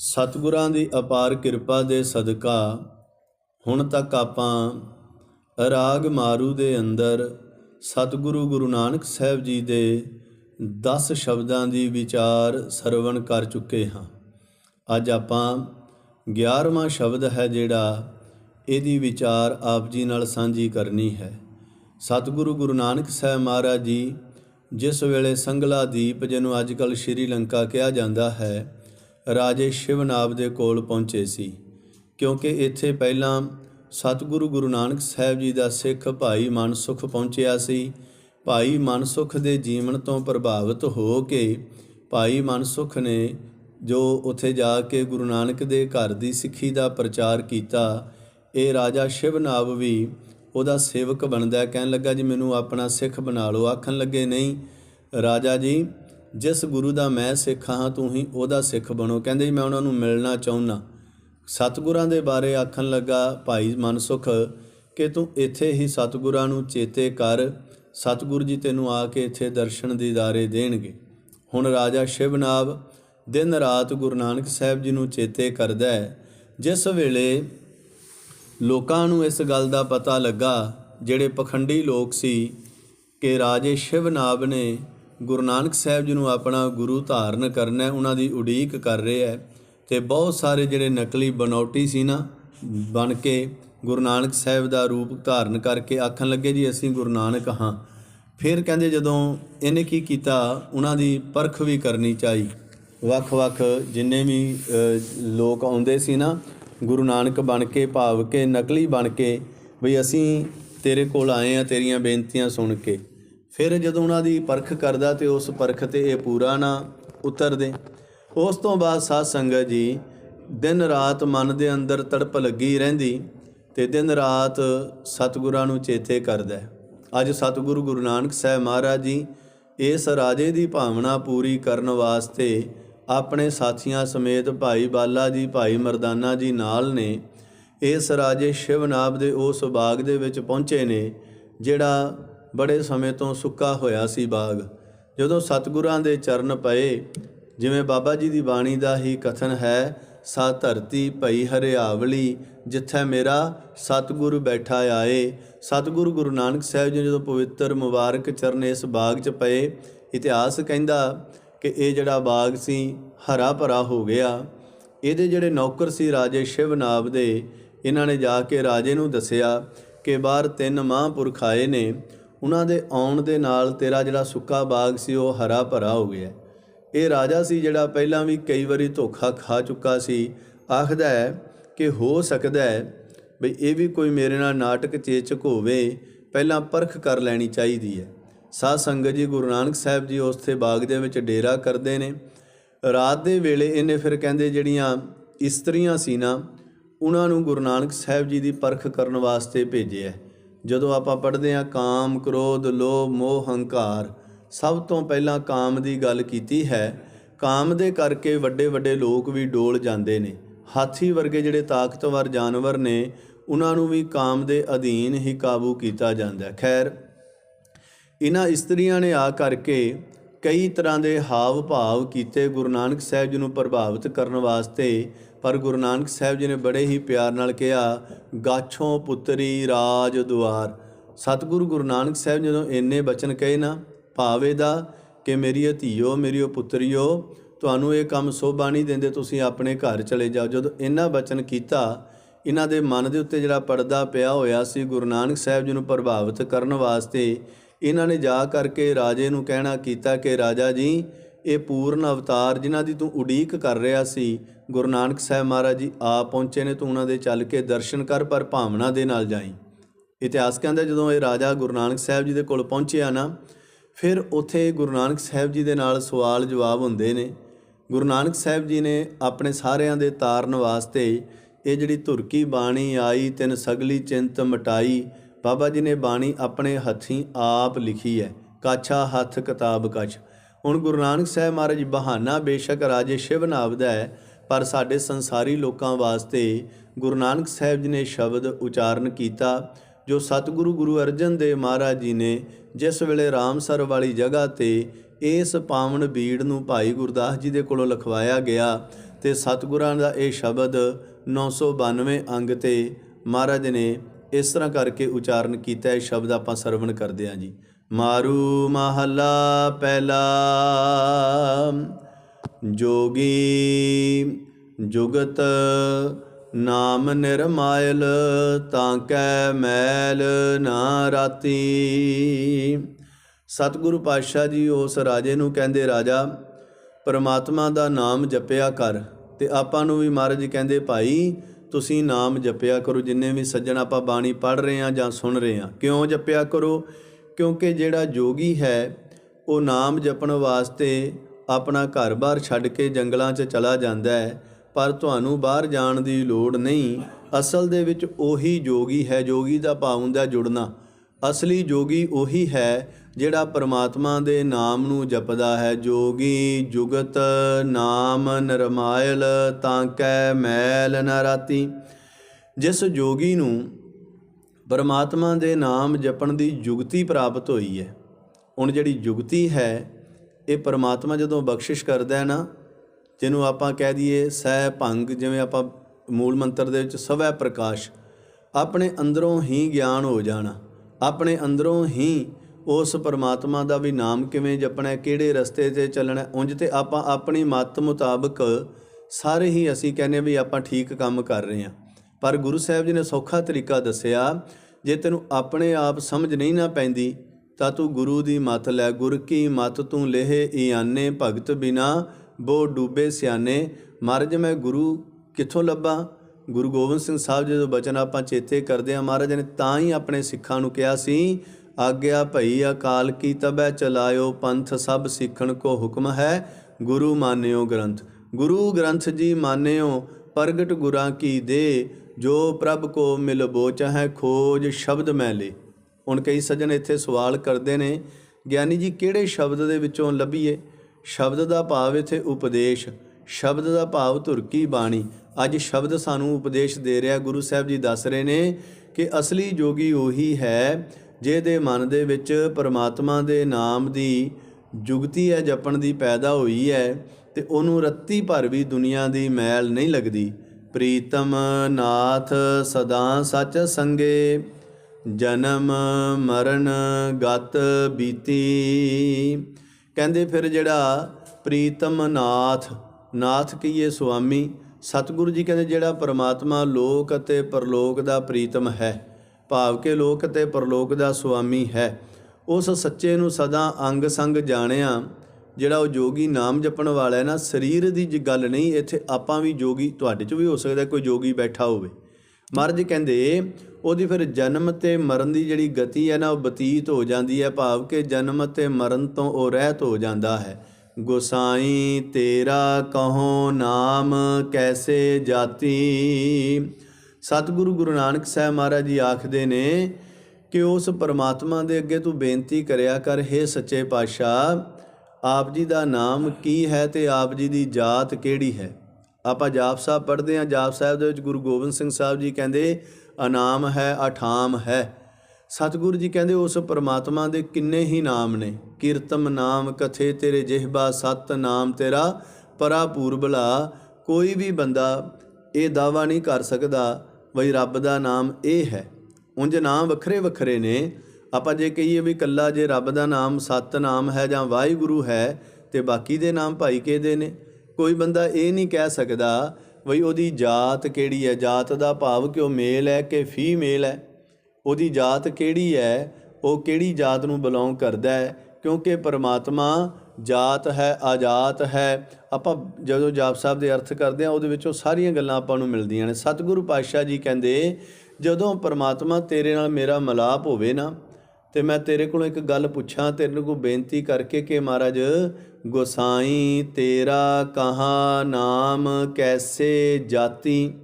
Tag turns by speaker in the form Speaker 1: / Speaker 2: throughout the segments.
Speaker 1: ਸਤਿਗੁਰਾਂ ਦੀ ਅਪਾਰ ਕਿਰਪਾ ਦੇ ਸਦਕਾ, ਹੁਣ ਤੱਕ ਆਪਾਂ ਰਾਗ ਮਾਰੂ ਦੇ ਅੰਦਰ ਸਤਿਗੁਰੂ ਗੁਰੂ ਨਾਨਕ ਸਾਹਿਬ ਜੀ ਦੇ 10 ਸ਼ਬਦਾਂ ਦੀ ਵਿਚਾਰ ਸਰਵਣ ਕਰ ਚੁੱਕੇ ਹਾਂ। ਅੱਜ ਆਪਾਂ 11ਵਾਂ ਸ਼ਬਦ ਹੈ ਜਿਹੜਾ ਇਹਦੀ ਵਿਚਾਰ ਆਪ ਜੀ ਨਾਲ ਸਾਂਝੀ ਕਰਨੀ ਹੈ। ਸਤਿਗੁਰੂ ਗੁਰੂ ਨਾਨਕ ਸਾਹਿਬ ਮਹਾਰਾਜ ਜੀ, ਜਿਸ ਵੇਲੇ ਸੰਗਲਾ ਦੀਪ, ਜਿਹਨੂੰ ਅੱਜਕੱਲ ਸ਼੍ਰੀ ਲੰਕਾ ਕਿਹਾ ਜਾਂਦਾ ਹੈ ਰਾਜੇ ਸ਼ਿਵਨਾਬ ਦੇ ਕੋਲ ਪਹੁੰਚੇ ਸੀ, ਕਿਉਂਕਿ ਇੱਥੇ ਪਹਿਲਾਂ ਸਤਿਗੁਰੂ ਗੁਰੂ ਨਾਨਕ ਸਾਹਿਬ ਜੀ ਦਾ ਸਿੱਖ ਭਾਈ ਮਨਸੁਖ ਪਹੁੰਚਿਆ ਸੀ। ਭਾਈ ਮਨਸੁਖ ਦੇ ਜੀਵਨ ਤੋਂ ਪ੍ਰਭਾਵਿਤ ਹੋ ਕੇ ਭਾਈ ਮਨਸੁਖ ਨੇ ਜੋ ਉੱਥੇ ਜਾ ਕੇ ਗੁਰੂ ਨਾਨਕ ਦੇ ਘਰ ਦੀ ਸਿੱਖੀ ਦਾ ਪ੍ਰਚਾਰ ਕੀਤਾ, ਇਹ ਰਾਜਾ ਸ਼ਿਵਨਾਬ ਵੀ ਉਹਦਾ ਸੇਵਕ ਬਣਦਾ ਕਹਿਣ ਲੱਗਾ, ਜੀ, ਮੈਨੂੰ ਆਪਣਾ ਸਿੱਖ ਬਣਾ ਲਓ। ਆਖਣ ਲੱਗੇ, ਨਹੀਂ, ਰਾਜਾ ਜੀ ਜਿਸ ਗੁਰੂ ਦਾ ਮੈਂ ਸਿੱਖ ਹਾਂ, ਤੂੰ ਹੀ ਉਹਦਾ ਸਿੱਖ ਬਣੋ। ਕਹਿੰਦੇ ਜੀ, ਮੈਂ ਉਹਨਾਂ ਨੂੰ ਮਿਲਣਾ ਚਾਹੁੰਨਾ ਸਤਿਗੁਰਾਂ ਦੇ ਬਾਰੇ ਆਖਣ ਲੱਗਾ, ਭਾਈ ਮਨਸੁਖ, ਕਿ ਤੂੰ ਇੱਥੇ ਹੀ ਸਤਿਗੁਰਾਂ ਨੂੰ ਚੇਤੇ ਕਰ। ਸਤਿਗੁਰੂ ਜੀ ਤੈਨੂੰ ਆ ਕੇ ਇੱਥੇ ਦਰਸ਼ਨ ਦੀਦਾਰੇ ਦੇਣਗੇ। ਹੁਣ ਰਾਜਾ ਸ਼ਿਵਨਾਬ ਦਿਨ ਰਾਤ ਗੁਰੂ ਨਾਨਕ ਸਾਹਿਬ ਜੀ ਨੂੰ ਚੇਤੇ ਕਰਦਾ ਹੈ। ਜਿਸ ਵੇਲੇ ਲੋਕਾਂ ਨੂੰ ਇਸ ਗੱਲ ਦਾ ਪਤਾ ਲੱਗਾ, ਜਿਹੜੇ ਪਖੰਡੀ ਲੋਕ ਸੀ, ਕਿ ਰਾਜੇ ਸ਼ਿਵਨਾਬ ਨੇ ਗੁਰੂ ਨਾਨਕ ਸਾਹਿਬ ਜੀ ਨੂੰ ਆਪਣਾ ਗੁਰੂ ਧਾਰਨ ਕਰਨਾ ਉਹਨਾਂ ਦੀ ਉਡੀਕ ਕਰ ਰਿਹਾ ਹੈ। ਤੇ ਬਹੁਤ ਸਾਰੇ ਜਿਹੜੇ ਨਕਲੀ ਬਨੌਟੀ ਸੀ ਨਾ, ਬਣ ਕੇ ਗੁਰੂ ਨਾਨਕ ਸਾਹਿਬ ਦਾ ਰੂਪ ਧਾਰਨ ਕਰਕੇ ਆਖਣ ਲੱਗੇ, ਜੀ, ਅਸੀਂ ਗੁਰੂ ਨਾਨਕ ਹਾਂ। ਫਿਰ ਕਹਿੰਦੇ ਜਦੋਂ ਇਹਨੇ ਕੀ ਕੀਤਾ, ਉਹਨਾਂ ਦੀ ਪਰਖ ਵੀ ਕਰਨੀ ਚਾਹੀ। ਵੱਖ-ਵੱਖ ਜਿੰਨੇ ਵੀ ਲੋਕ ਆਉਂਦੇ ਸੀ ਨਾ, ਗੁਰੂ ਨਾਨਕ ਬਣ ਕੇ, ਭਾਵ ਕੇ, ਨਕਲੀ ਬਣ ਕੇ, ਵੀ ਅਸੀਂ ਤੇਰੇ ਕੋਲ ਆਏ ਆ ਤੇਰੀਆਂ ਬੇਨਤੀਆਂ ਸੁਣ ਕੇ। ਫਿਰ ਜਦੋਂ ਉਹਨਾਂ ਦੀ ਪਰਖ ਕਰਦਾ ਤੇ ਉਸ ਪਰਖ ਤੇ ਇਹ ਪੂਰਾ ਨਾ ਉਤਰਦੇ। ਉਸ ਤੋਂ ਬਾਅਦ ਸਾਧ ਸੰਗਤ ਜੀ ਦਿਨ ਰਾਤ ਮਨ ਦੇ ਅੰਦਰ ਤੜਪ ਲੱਗੀ ਰਹਿੰਦੀ ਤੇ ਦਿਨ ਰਾਤ ਸਤਿਗੁਰਾਂ ਨੂੰ ਚੇਤੇ ਕਰਦਾ ਅੱਜ ਸਤਿਗੁਰੂ ਗੁਰੂ ਨਾਨਕ ਸਾਹਿਬ ਮਹਾਰਾਜ ਜੀ ਇਸ ਰਾਜੇ ਦੀ ਭਾਵਨਾ ਪੂਰੀ ਕਰਨ ਵਾਸਤੇ ਆਪਣੇ ਸਾਥੀਆਂ ਸਮੇਤ ਭਾਈ ਬਾਲਾ ਜੀ, ਭਾਈ ਮਰਦਾਨਾ ਜੀ ਨਾਲ ਨੇ ਇਸ ਰਾਜੇ ਸ਼ਿਵਨਾਬ ਦੇ ਉਸ ਬਾਗ ਦੇ ਵਿੱਚ ਪਹੁੰਚੇ ਨੇ, ਜਿਹੜਾ ਬੜੇ ਸਮੇਂ ਤੋਂ ਸੁੱਕਾ ਹੋਇਆ ਸੀ ਬਾਗ। ਜਦੋਂ ਸਤਿਗੁਰਾਂ ਦੇ ਚਰਨ ਪਏ, ਜਿਵੇਂ ਬਾਬਾ ਜੀ ਦੀ ਬਾਣੀ ਦਾ ਹੀ ਕਥਨ ਹੈ, ਸਾ ਧਰਤੀ ਭਈ ਹਰਿਆਵਲੀ, ਜਿੱਥੇ ਮੇਰਾ ਸਤਿਗੁਰੂ ਬੈਠਾ ਆਏ। ਸਤਿਗੁਰੂ ਗੁਰੂ ਨਾਨਕ ਸਾਹਿਬ ਜੀ ਜਦੋਂ ਪਵਿੱਤਰ ਮੁਬਾਰਕ ਚਰਨ ਇਸ ਬਾਗ 'ਚ ਪਏ, ਇਤਿਹਾਸ ਕਹਿੰਦਾ ਕਿ ਇਹ ਜਿਹੜਾ ਬਾਗ ਸੀ, ਹਰਾ ਭਰਾ ਹੋ ਗਿਆ। ਇਹਦੇ ਜਿਹੜੇ ਨੌਕਰ ਸੀ ਰਾਜੇ ਸ਼ਿਵਨਾਬ ਦੇ, ਇਹਨਾਂ ਨੇ ਜਾ ਕੇ ਰਾਜੇ ਨੂੰ ਦੱਸਿਆ ਕਿ ਬਾਹਰ ਤਿੰਨ ਮਹਾਂਪੁਰਖ ਆਏ ਨੇ। ਉਹਨਾਂ ਦੇ ਆਉਣ ਦੇ ਨਾਲ ਤੇਰਾ ਜਿਹੜਾ ਸੁੱਕਾ ਬਾਗ ਸੀ, ਉਹ ਹਰਾ ਭਰਾ ਹੋ ਗਿਆ। ਇਹ ਰਾਜਾ ਸੀ ਜਿਹੜਾ ਪਹਿਲਾਂ ਵੀ ਕਈ ਵਾਰੀ ਧੋਖਾ ਖਾ ਚੁੱਕਾ ਸੀ। ਆਖਦਾ ਹੈ ਕਿ ਹੋ ਸਕਦਾ ਹੈ ਵੀ ਇਹ ਵੀ ਕੋਈ ਮੇਰੇ ਨਾਲ ਨਾਟਕ ਚੇਚਕ ਹੋਵੇ, ਪਹਿਲਾਂ ਪਰਖ ਕਰ ਲੈਣੀ ਚਾਹੀਦੀ ਹੈ। ਸਾਧ ਸੰਗਤ ਜੀ, ਗੁਰੂ ਨਾਨਕ ਸਾਹਿਬ ਜੀ ਉਸਥੇ ਬਾਗ ਦੇ ਵਿੱਚ ਡੇਰਾ ਕਰਦੇ ਨੇ। ਰਾਤ ਦੇ ਵੇਲੇ ਇਹਨੇ ਫਿਰ ਕਹਿੰਦੇ ਜਿਹੜੀਆਂ ਇਸਤਰੀਆਂ ਸੀ ਨਾ, ਉਹਨਾਂ ਨੂੰ ਗੁਰੂ ਨਾਨਕ ਸਾਹਿਬ ਜੀ ਦੀ ਪਰਖ ਕਰਨ ਵਾਸਤੇ ਭੇਜਿਆ ਜਦੋਂ ਆਪਾਂ ਪੜ੍ਹਦੇ ਹਾਂ ਕਾਮ, ਕ੍ਰੋਧ, ਲੋਭ, ਮੋਹ, ਹੰਕਾਰ, ਸਭ ਤੋਂ ਪਹਿਲਾਂ ਕਾਮ ਦੀ ਗੱਲ ਕੀਤੀ ਹੈ। ਕਾਮ ਦੇ ਕਰਕੇ ਵੱਡੇ ਵੱਡੇ ਲੋਕ ਵੀ ਡੋਲ ਜਾਂਦੇ ਨੇ। ਹਾਥੀ ਵਰਗੇ ਜਿਹੜੇ ਤਾਕਤਵਰ ਜਾਨਵਰ ਨੇ, ਉਹਨਾਂ ਨੂੰ ਵੀ ਕਾਮ ਦੇ ਅਧੀਨ ਹੀ ਕਾਬੂ ਕੀਤਾ ਜਾਂਦਾ ਖੈਰ, ਇਹਨਾਂ ਇਸਤਰੀਆਂ ਨੇ ਆ ਕਰਕੇ ਕਈ ਤਰ੍ਹਾਂ ਦੇ ਹਾਵ ਭਾਵ ਕੀਤੇ ਗੁਰੂ ਨਾਨਕ ਸਾਹਿਬ ਜੀ ਨੂੰ ਪ੍ਰਭਾਵਿਤ ਕਰਨ ਵਾਸਤੇ ਪਰ ਗੁਰੂ ਨਾਨਕ ਸਾਹਿਬ ਜੀ ਨੇ ਬੜੇ ਹੀ ਪਿਆਰ ਨਾਲ ਕਿਹਾ, ਗਾਛੋਂ ਪੁੱਤਰੀ ਰਾਜ ਦੁਆਰ। ਸਤਿਗੁਰੂ ਗੁਰੂ ਨਾਨਕ ਸਾਹਿਬ ਜਦੋਂ ਇੰਨੇ ਬਚਨ ਕਹੇ ਨਾ, ਭਾਵੇ ਦਾ ਕਿ ਮੇਰੀ ਧੀਓ, ਮੇਰੀ ਪੁੱਤਰੀਓ, ਤੁਹਾਨੂੰ ਇਹ ਕੰਮ ਸੋਭਾ ਨਹੀਂ ਦਿੰਦੇ, ਤੁਸੀਂ ਆਪਣੇ ਘਰ ਚਲੇ ਜਾਓ। ਜਦੋਂ ਇਹਨਾਂ ਬਚਨ ਕੀਤਾ, ਇਹਨਾਂ ਦੇ ਮਨ ਦੇ ਉੱਤੇ ਜਿਹੜਾ ਪਰਦਾ ਪਿਆ ਹੋਇਆ ਸੀ, ਗੁਰੂ ਨਾਨਕ ਸਾਹਿਬ ਜੀ ਨੂੰ ਪ੍ਰਭਾਵਿਤ ਕਰਨ ਵਾਸਤੇ, ਇਹਨਾਂ ਨੇ ਜਾ ਕਰਕੇ ਰਾਜੇ ਨੂੰ ਕਹਿਣਾ ਕੀਤਾ ਕਿ, ਰਾਜਾ ਜੀ ਇਹ ਪੂਰਨ ਅਵਤਾਰ ਜਿਨ੍ਹਾਂ ਦੀ ਤੂੰ ਉਡੀਕ ਕਰ ਰਿਹਾ ਸੀ, ਗੁਰੂ ਨਾਨਕ ਸਾਹਿਬ ਮਹਾਰਾਜ ਜੀ ਆ ਪਹੁੰਚੇ ਨੇ ਤੂੰ ਉਹਨਾਂ ਦੇ ਚੱਲ ਕੇ ਦਰਸ਼ਨ ਕਰ, ਪਰ ਭਾਵਨਾ ਦੇ ਨਾਲ ਜਾਈ। ਇਤਿਹਾਸ ਕਹਿੰਦਾ ਜਦੋਂ ਇਹ ਰਾਜਾ ਗੁਰੂ ਨਾਨਕ ਸਾਹਿਬ ਜੀ ਦੇ ਕੋਲ ਪਹੁੰਚਿਆ ਨਾ, ਫਿਰ ਉੱਥੇ ਗੁਰੂ ਨਾਨਕ ਸਾਹਿਬ ਜੀ ਦੇ ਨਾਲ ਸਵਾਲ ਜਵਾਬ ਹੁੰਦੇ ਨੇ। ਗੁਰੂ ਨਾਨਕ ਸਾਹਿਬ ਜੀ ਨੇ ਆਪਣੇ ਸਾਰਿਆਂ ਦੇ ਤਾਰਨ ਵਾਸਤੇ ਇਹ ਜਿਹੜੀ ਧੁਰਕੀ ਬਾਣੀ ਆਈ, ਤਿੰਨ ਸਗਲੀ ਚਿੰਤ ਮਟਾਈ, ਬਾਬਾ ਜੀ ਨੇ ਬਾਣੀ ਆਪਣੇ ਹੱਥੀਂ ਆਪ ਲਿਖੀ ਹੈ, ਕਾਛਾ ਹੱਥ ਕਿਤਾਬ ਕਛ। ਹੁਣ ਗੁਰੂ ਨਾਨਕ ਸਾਹਿਬ ਮਹਾਰਾਜ ਬਹਾਨਾ ਬੇਸ਼ੱਕ ਰਾਜੇ ਸ਼ਿਵ ਦਾ ਹੈ, ਪਰ ਸਾਡੇ ਸੰਸਾਰੀ ਲੋਕਾਂ ਵਾਸਤੇ ਗੁਰੂ ਨਾਨਕ ਸਾਹਿਬ ਜੀ ਨੇ ਸ਼ਬਦ ਉਚਾਰਨ ਕੀਤਾ, ਜੋ ਸਤਿਗੁਰੂ ਗੁਰੂ ਅਰਜਨ ਦੇਵ ਮਹਾਰਾਜ ਜੀ ਨੇ ਜਿਸ ਵੇਲੇ ਰਾਮਸਰ ਵਾਲੀ ਜਗ੍ਹਾ ਤੇ ਇਸ ਪਾਵਨ ਬੀੜ ਨੂੰ ਭਾਈ ਗੁਰਦਾਸ ਜੀ ਦੇ ਕੋਲੋਂ ਲਿਖਵਾਇਆ ਗਿਆ ਤੇ ਸਤਿਗੁਰਾਂ ਦਾ ਇਹ ਸ਼ਬਦ 992 ਅੰਗ ਤੇ ਮਹਾਰਾਜ ਨੇ ਇਸ ਤਰ੍ਹਾਂ ਕਰਕੇ ਉਚਾਰਨ ਕੀਤਾ, ਇਹ ਸ਼ਬਦ ਆਪਾਂ ਸਰਵਣ ਕਰਦੇ ਹਾਂ ਜੀ। ਮਾਰੂ ਮਹੱਲਾ ਪਹਿਲਾ। ਜੋਗੀ ਜੁਗਤ ਨਾਮ ਨਿਰਮਾਇਲ, ਤਾਂ ਕੈ ਮੈਲ ਨਾ ਰਾਤੀ। ਸਤਿਗੁਰੂ ਪਾਤਸ਼ਾਹ ਜੀ ਉਸ ਰਾਜੇ ਨੂੰ ਕਹਿੰਦੇ, ਰਾਜਾ, ਪਰਮਾਤਮਾ ਦਾ ਨਾਮ ਜਪਿਆ ਕਰ ਤੇ ਆਪਾਂ ਨੂੰ ਵੀ ਮਹਾਰਾਜ ਕਹਿੰਦੇ, ਭਾਈ, ਤੁਸੀਂ ਨਾਮ ਜਪਿਆ ਕਰੋ। ਜਿੰਨੇ ਵੀ ਸੱਜਣ ਆਪਾਂ ਬਾਣੀ ਪੜ੍ਹ ਰਹੇ ਆ ਜਾਂ ਸੁਣ ਰਹੇ ਆ ਕਿਉਂ ਜਪਿਆ ਕਰੋ? ਕਿਉਂਕਿ ਜਿਹੜਾ ਜੋਗੀ ਹੈ, ਉਹ ਨਾਮ ਜਪਣ ਵਾਸਤੇ ਆਪਣਾ ਘਰ-ਬਾਰ ਛੱਡ ਕੇ ਜੰਗਲਾਂ 'ਚ ਚਲਾ ਜਾਂਦਾ ਹੈ। ਪਰ ਤੁਹਾਨੂੰ ਬਾਹਰ ਜਾਣ ਦੀ ਲੋੜ ਨਹੀਂ। ਅਸਲ ਦੇ ਵਿੱਚ ਉਹੀ ਜੋਗੀ ਹੈ, ਜੋਗੀ ਦਾ ਭਾਵ ਹੁੰਦਾ ਜੁੜਨਾ। ਅਸਲੀ ਜੋਗੀ ਉਹੀ ਹੈ, ਜਿਹੜਾ ਪਰਮਾਤਮਾ ਦੇ ਨਾਮ ਨੂੰ ਜਪਦਾ ਹੈ। ਜੋਗੀ ਜੁਗਤ ਨਾਮ ਨਰਮਾਇਲ ਤਾਂ ਕੈ ਮੈਲ ਨਰਾਤੀ ਜਿਸ ਜੋਗੀ ਨੂੰ ਪਰਮਾਤਮਾ ਦੇ ਨਾਮ ਜਪਣ ਦੀ ਯੁਗਤੀ ਪ੍ਰਾਪਤ ਹੋਈ ਹੈ ਹੁਣ ਜਿਹੜੀ ਯੁਗਤੀ ਹੈ ਇਹ ਪਰਮਾਤਮਾ ਜਦੋਂ ਬਖਸ਼ਿਸ਼ ਕਰਦਾ ਹੈ ਨਾ ਜਿਹਨੂੰ ਆਪਾਂ ਕਹਿ ਦਈਏ ਸਹਿ ਭੰਗ ਜਿਵੇਂ ਆਪਾਂ ਮੂਲ ਮੰਤਰ ਦੇ ਵਿੱਚ ਸਵੈ ਪ੍ਰਕਾਸ਼ ਆਪਣੇ ਅੰਦਰੋਂ ਹੀ ਗਿਆਨ ਹੋ ਜਾਣਾ ਆਪਣੇ ਅੰਦਰੋਂ ਹੀ ਉਸ ਪਰਮਾਤਮਾ ਦਾ ਵੀ ਨਾਮ ਕਿਵੇਂ ਜਪਣਾ ਹੈ, ਕਿਹੜੇ ਰਸਤੇ ਤੇ ਚੱਲਣਾ ਹੈ। ਉਂਝ ਤੇ ਆਪਾਂ ਆਪਣੀ ਮਤ ਮੁਤਾਬਕ ਸਾਰੇ ਹੀ ਅਸੀਂ ਕਹਿੰਦੇ ਵੀ ਆਪਾਂ ਠੀਕ ਕੰਮ ਕਰ ਰਹੇ ਹਾਂ ਪਰ ਗੁਰੂ ਸਾਹਿਬ ਜੀ ਨੇ ਸੌਖਾ ਤਰੀਕਾ ਦੱਸਿਆ, ਜੇ ਤੈਨੂੰ ਆਪਣੇ ਆਪ ਸਮਝ ਨਹੀਂ ਨਾ ਪੈਂਦੀ, ਤਾਂ ਤੂੰ ਗੁਰੂ ਦੀ ਮਤ ਲੈ, ਗੁਰ ਕੀ ਮੱਤ ਤੂੰ ਲੇਹ ਈਆਨੇ ਭਗਤ ਬਿਨਾ, ਬੋ ਡੂਬੇ ਸਿਆਨੇ, ਮਹਾਰਾਜ ਮੈਂ ਗੁਰੂ ਕਿੱਥੋਂ ਲੱਭਾਂ? ਗੁਰੂ ਗੋਬਿੰਦ ਸਿੰਘ ਸਾਹਿਬ ਜੀ ਦੇ ਬਚਨ ਆਪਾਂ ਚੇਤੇ ਕਰਦੇ ਆ ਮਹਾਰਾਜ ਨੇ ਤਾਂ ਹੀ ਆਪਣੇ ਸਿੱਖਾਂ ਨੂੰ ਕਿਹਾ ਸੀ, ਆਗਿਆ ਭਈ ਅਕਾਲ ਕੀ ਤਬੈ ਚਲਾਇਓ ਪੰਥ ਸਭ ਸਿੱਖਣ ਕੋ ਹੁਕਮ ਹੈ, ਗੁਰੂ ਮਾਨਿਓ ਗ੍ਰੰਥ। ਗੁਰੂ ਗ੍ਰੰਥ ਜੀ ਮਾਨਿਓ, ਪ੍ਰਗਟ ਗੁਰਾਂ ਕੀ ਦੇ ਜੋ ਪ੍ਰਭ ਕੋ ਮਿਲ ਬੋਚ ਹੈ ਖੋਜ ਸ਼ਬਦ ਮੈਲੇ ਹੁਣ ਕਈ ਸੱਜਣ ਇੱਥੇ ਸਵਾਲ ਕਰਦੇ ਨੇ, ਗਿਆਨੀ ਜੀ ਕਿਹੜੇ ਸ਼ਬਦ ਦੇ ਵਿੱਚੋਂ ਲੱਭੀਏ? ਸ਼ਬਦ ਦਾ ਭਾਵ ਇੱਥੇ ਉਪਦੇਸ਼, ਸ਼ਬਦ ਦਾ ਭਾਵ ਧੁਰਕੀ ਬਾਣੀ। ਅੱਜ ਸ਼ਬਦ ਸਾਨੂੰ ਉਪਦੇਸ਼ ਦੇ ਰਿਹਾ, ਗੁਰੂ ਸਾਹਿਬ ਜੀ ਦੱਸ ਰਹੇ ਨੇ ਕਿ ਅਸਲੀ ਜੋਗੀ ਉਹੀ ਹੈ, ਜਿਹਦੇ ਮਨ ਦੇ ਵਿੱਚ ਪਰਮਾਤਮਾ ਦੇ ਨਾਮ ਦੀ ਜੁਗਤੀ ਹੈ, ਜਪਣ ਦੀ ਪੈਦਾ ਹੋਈ ਹੈ ਤੇ ਉਹਨੂੰ ਰੱਤੀ ਭਰ ਵੀ ਦੁਨੀਆ ਦੀ ਮੈਲ ਨਹੀਂ ਲੱਗਦੀ। ਪ੍ਰੀਤਮ ਨਾਥ ਸਦਾ ਸਚ ਸੰਗੇ, ਜਨਮ ਮਰਨ ਗਤ ਬੀਤੀ। ਕਹਿੰਦੇ ਫਿਰ ਜਿਹੜਾ ਪ੍ਰੀਤਮ ਨਾਥ ਨਾਥ ਕਹੀਏ ਸੁਆਮੀ, ਸਤਿਗੁਰੂ ਜੀ ਕਹਿੰਦੇ ਜਿਹੜਾ ਪਰਮਾਤਮਾ ਲੋਕ ਅਤੇ ਪਰਲੋਕ ਦਾ ਪ੍ਰੀਤਮ ਹੈ ਭਾਵ ਕੇ ਲੋਕ ਅਤੇ ਪਰਲੋਕ ਦਾ ਸੁਆਮੀ ਹੈ, ਉਸ ਸੱਚੇ ਨੂੰ ਸਦਾ ਅੰਗ ਸੰਗ ਜਾਣਿਆ। ਜਿਹੜਾ ਉਹ ਜੋਗੀ ਨਾਮ ਜਪਣ ਵਾਲਾ ਹੈ ਨਾ, ਸਰੀਰ ਦੀ ਜ- ਗੱਲ ਨਹੀਂ, ਇੱਥੇ ਆਪਾਂ ਵੀ ਜੋਗੀ, ਤੁਹਾਡੇ ਚ ਵੀ ਹੋ ਸਕਦਾ ਕੋਈ ਜੋਗੀ ਬੈਠਾ ਹੋਵੇ। ਮਹਾਰਾਜ ਕਹਿੰਦੇ, ਉਹਦੀ ਫਿਰ ਜਨਮ ਤੇ ਮਰਨ ਦੀ ਜਿਹੜੀ ਗਤੀ ਹੈ ਨਾ, ਉਹ ਬਤੀਤ ਹੋ ਜਾਂਦੀ ਹੈ, ਭਾਵ ਕਿ ਜਨਮ ਤੇ ਮਰਨ ਤੋਂ ਉਹ ਰਹਿਤ ਹੋ ਜਾਂਦਾ ਹੈ। ਗੁਸਾਈ, ਤੇਰਾ ਕਹੋ ਨਾਮ ਕੈਸੇ ਜਾਤੀ? ਸਤਿਗੁਰੂ ਗੁਰੂ ਨਾਨਕ ਸਾਹਿਬ ਮਹਾਰਾਜ ਜੀ ਆਖਦੇ ਨੇ ਕਿ ਉਸ ਪਰਮਾਤਮਾ ਦੇ ਅੱਗੇ ਤੂੰ ਬੇਨਤੀ ਕਰਿਆ ਕਰ हे ਸੱਚੇ ਪਾਤਸ਼ਾਹ ਆਪ ਜੀ ਦਾ ਨਾਮ ਕੀ ਹੈ ਤੇ ਆਪ ਜੀ ਦੀ ਜਾਤ ਕਿਹੜੀ ਹੈ? ਆਪਾਂ ਜਾਪ ਸਾਹਿਬ ਪੜ੍ਹਦੇ ਹਾਂ। ਜਾਪ ਸਾਹਿਬ ਦੇ ਵਿੱਚ ਗੁਰੂ ਗੋਬਿੰਦ ਸਿੰਘ ਸਾਹਿਬ ਜੀ ਕਹਿੰਦੇ, ਅਨਾਮ ਹੈ, ਅਠਾਮ ਹੈ। ਸਤਿਗੁਰੂ ਜੀ ਕਹਿੰਦੇ, ਉਸ ਪਰਮਾਤਮਾ ਦੇ ਕਿੰਨੇ ਹੀ ਨਾਮ ਨੇ। ਕੀਰਤਮ ਨਾਮ ਕਥੇ ਤੇਰੇ ਜਿਹਬਾ, ਸਤ ਨਾਮ ਤੇਰਾ ਪਰਾ ਪੂਰਬਲਾ। ਕੋਈ ਵੀ ਬੰਦਾ ਇਹ ਦਾਵਾ ਨਹੀਂ ਕਰ ਸਕਦਾ, ਬਈ ਰੱਬ ਦਾ ਨਾਮ ਇਹ ਹੈ। ਉਂਝ ਨਾਮ ਵੱਖਰੇ ਵੱਖਰੇ ਨੇ। ਆਪਾਂ ਜੇ ਕਹੀਏ ਵੀ ਕੱਲਾ ਜੇ ਰੱਬ ਦਾ ਨਾਮ ਸਤ ਨਾਮ ਹੈ ਜਾਂ ਵਾਹਿਗੁਰੂ ਹੈ, ਤੇ ਬਾਕੀ ਦੇ ਨਾਮ ਭਾਈ ਕਿਹਦੇ ਨੇ? ਕੋਈ ਬੰਦਾ ਇਹ ਨਹੀਂ ਕਹਿ ਸਕਦਾ ਬਈ ਉਹਦੀ ਜਾਤ ਕਿਹੜੀ ਹੈ? ਜਾਤ ਦਾ ਭਾਵ ਕਿ ਉਹ ਮੇਲ ਹੈ ਕਿ ਫੀਮੇਲ ਹੈ? ਉਹਦੀ ਜਾਤ ਕਿਹੜੀ ਹੈ? ਉਹ ਕਿਹੜੀ ਜਾਤ ਨੂੰ ਬਿਲੋਂਗ ਕਰਦਾ ਹੈ? ਕਿਉਂਕਿ ਪਰਮਾਤਮਾ ਜਾਤ ਹੈ, ਆਜਾਤ ਹੈ। ਆਪਾਂ ਜਦੋਂ ਜਾਪ ਸਾਹਿਬ ਦੇ ਅਰਥ ਕਰਦੇ ਆ ਉਹਦੇ ਵਿੱਚੋਂ ਸਾਰੀਆਂ ਗੱਲਾਂ ਆਪਾਂ ਨੂੰ ਮਿਲਦੀਆਂ ਨੇ। ਸਤਿਗੁਰੂ ਪਾਤਸ਼ਾਹ ਜੀ ਕਹਿੰਦੇ, ਜਦੋਂ ਪਰਮਾਤਮਾ ਤੇਰੇ ਨਾਲ ਮੇਰਾ ਮਲਾਪ ਹੋਵੇ ਨਾ ਤੇ ਮੈਂ ਤੇਰੇ ਕੋਲੋਂ ਇੱਕ ਗੱਲ ਪੁੱਛਾਂ, ਤੇਰੇ ਕੋਲ ਬੇਨਤੀ ਕਰਕੇ ਕਿ ਮਹਾਰਾਜ, ਗੋਸਾਈ ਤੇਰਾ ਕਹਾ ਨਾਮ, ਕੈਸੇ ਜਾਤੀ?